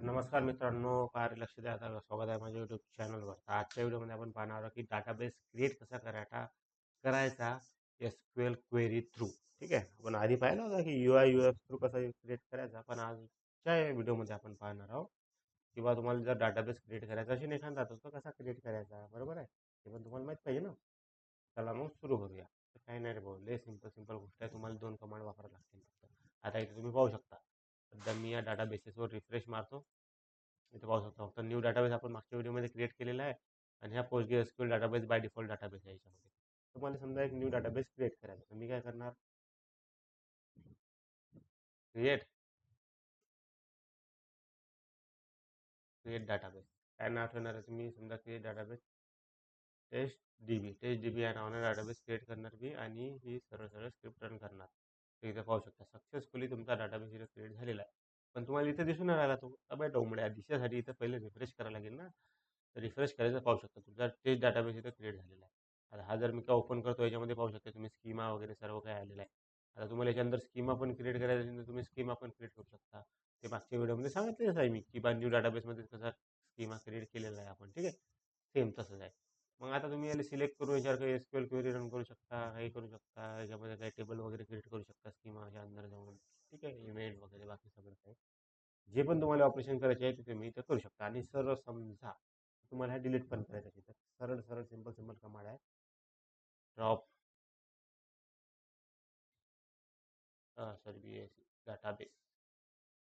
तर नमस्कार मित्रांनो काय लक्ष द्या. आता स्वागत आहे माझ्या यूट्यूब चॅनलवर तर आजच्या व्हिडिओमध्ये आपण पाहणार आहोत की डाटाबेस क्रिएट कसा करायचा करायचा S Q L query through ठीक आहे? आपण आधी पाहिलं होतं की U I U F through कसा क्रिएट करायचा. पण आजच्या व्हिडिओमध्ये आपण पाहणार आहोत किंवा तुम्हाला जर डाटाबेस क्रिएट करायचा असेल एखादा तर तो कसा क्रिएट करायचा? बरोबर आहे? ते पण तुम्हाला माहीत पाहिजे ना? चला मग सुरू करूया. काही नाही रे भाऊ लय सिंपल सिंपल गोष्ट आहे. तुम्हाला दोन कमांड वापरावं लागतील आता इथे तुम्ही पाहू शकता. सध्या मी या डाटा बेसिसवर रिफ्रेश मारतो. इथे पाहू शकतो फक्त न्यू डाटाबेस आपण मागच्या व्हिडिओमध्ये क्रिएट केलेला आहे आणि ह्या post S Q database by default database आहे याच्यामध्ये. तुम्हाला समजा एक न्यू डाटाबेस क्रिएट करायचा तर मी काय करणार? क्रिएट क्रिएट डाटाबेस काय नाव ठेवणार आहे मी समजा create database test D B test D B या नावानं डाटाबेस क्रिएट करणार मी आणि ही सरळ सरळ स्क्रिप्ट रन करणार. इथे पाहू शकता. सक्सेसफुली तुमचा डाटाबेस इथे क्रिएट झालेला आहे. पण तुम्हाला इथे दिसून राहिला तो. अबे डोंबड्या दिशासाठी इथं पहिले रिफ्रेश करायला लागेल ना? तर रिफ्रेश करायचं पाहू शकता तुमचा टेस्ट डाटाबेस इथे क्रिएट झालेला आहे. आता हा जर मी काय ओपन करतो याच्यामध्ये पाहू शकता तुम्ही स्कीमा वगैरे सर्व काय आलेलं आहे. आता तुम्हाला याच्यानंतर स्कीमा पण क्रिएट करायचं असेल तर तुम्ही स्कीमा पण क्रिएट करू शकता. ते मागच्या व्हिडिओमध्ये सांगितलेलंच आहे मी की बा न्यू डाटाबेसमध्ये कसा स्कीमा क्रिएट केलेला आहे आपण. ठीक आहे? सेम तसंच आहे. मग आता तुम्ही याला सिलेक्ट करून याच्यावर काही S Q L query run करू शकता, काही करू शकता, याच्यामध्ये काही टेबल वगैरे क्रिएट करू शकता स्कीमाच्या अंदर जाऊन ठीक आहे इव्हेंट वगैरे, बाकी सगळं काही. जे पण तुम्हाला ऑपरेशन करायचे आहे ते तुम्ही इथं करू शकता. आणि सर्व समजा, तुम्हाला हे डिलीट पण करायचं तर सरळ सरळ सिंपल सिंपल कमांड आहे. Drop sorry B S C database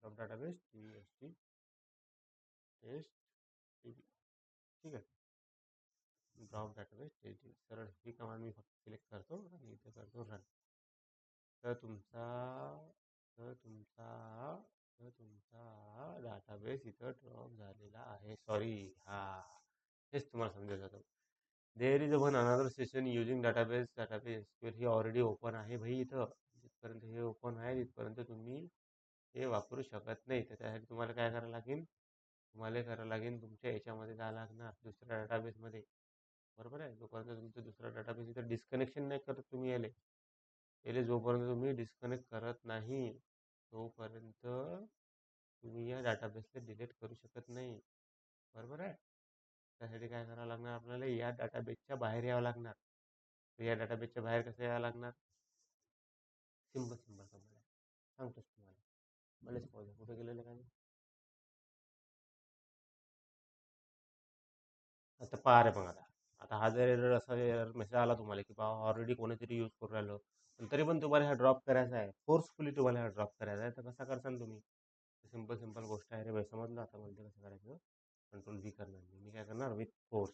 drop database B S T test ठीक आहे. ड्रॉप डाटाबेस टेस्ट सरळ ही कमांड मी फक्त सिलेक्ट करतो आणि इथे करतो रन तर तुमचा तर तुमचा तर तुमचा डाटाबेस इथं ड्रॉप झालेला आहे. सॉरी हा. हेच तुम्हाला समजायचं जातं. There is one another session using database database he already open आहे भाई इथं. जिथपर्यंत हे ओपन आहे तिथपर्यंत तुम्ही हे वापरू शकत नाही. तर त्यासाठी तुम्हाला काय करावं लागेल? तुम्हाला करावं लागेल. तुमच्या याच्यामध्ये जावं लागणार दुसऱ्या डाटाबेसमध्ये बरोबर आहे. जोपर्यंत तुमचं दुसरा डाटाबेस इथं डिस्कनेक्शन नाही करत तुम्ही याले. याले जोपर्यंत तुम्ही डिस्कनेक्ट करत नाही तोपर्यंत तुम्ही या डाटाबेसला डिलीट करू शकत नाही. बरोबर आहे? त्यासाठी काय करावं लागणार आपल्याला? या डाटाबेसच्या बाहेर यावं लागणार. तर या डाटाबेसच्या बाहेर कसं यावं लागणार? सिंपल सिंपल कमांड सांगतोच तुम्हाला. मलाच पाहू कुठे गेलेलं काय आता पहा रे मग आता. आता हा जर एरर असा मेसेज आला तुम्हाला की बा ऑलरेडी कोणीतरी यूज करून राहिलो. पण तरी पण तुम्हाला हा ड्रॉप करायचा आहे. फोर्सफुली तुम्हाला हा ड्रॉप करायचा आहे. तर कसा करसान तुम्ही? सिंपल सिंपल गोष्ट आहे. रे बाई समजलं आता मला ते कसं करायचं? कंट्रोल व्ही करणार मी. काय करणार? विथ फोर्स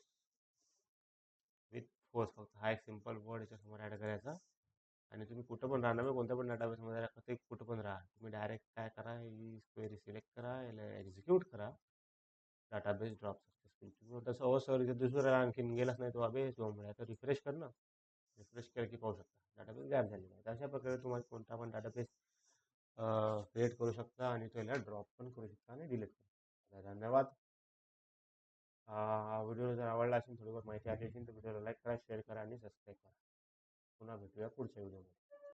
विथ फोर्स फक्त हा एक सिंपल वर्ड याच्यासमोर ॲड करायचा. आणि तुम्ही कुठं पण राहणार कोणत्या पण डाटाबेसमध्ये राहा ते कुठं पण राहा. तुम्ही डायरेक्ट काय करा ही क्वेरी सिलेक्ट करा याला एक्झिक्यूट करा. डाटाबेस ड्रॉप तसं हो सर इथे आणखीन गेलाच नाही तो अबे जोमड्या तर रिफ्रेश कर ना. रिफ्रेश केलं की पाहू शकता. डाटाबेस गायब झालेला आहे. अशा प्रकारे तुम्हाला कोणता पण डाटाबेस क्रिएट करू शकता आणि त्याला ड्रॉप पण करू शकता आणि डिलीट करू शकता धन्यवाद. हा व्हिडिओ जर आवडला असेल थोडीफार माहिती आली असेल तर व्हिडिओला लाईक करा शेअर करा आणि सबस्क्राईब करा. पुन्हा भेटूया पुढच्या व्हिडिओमध्ये.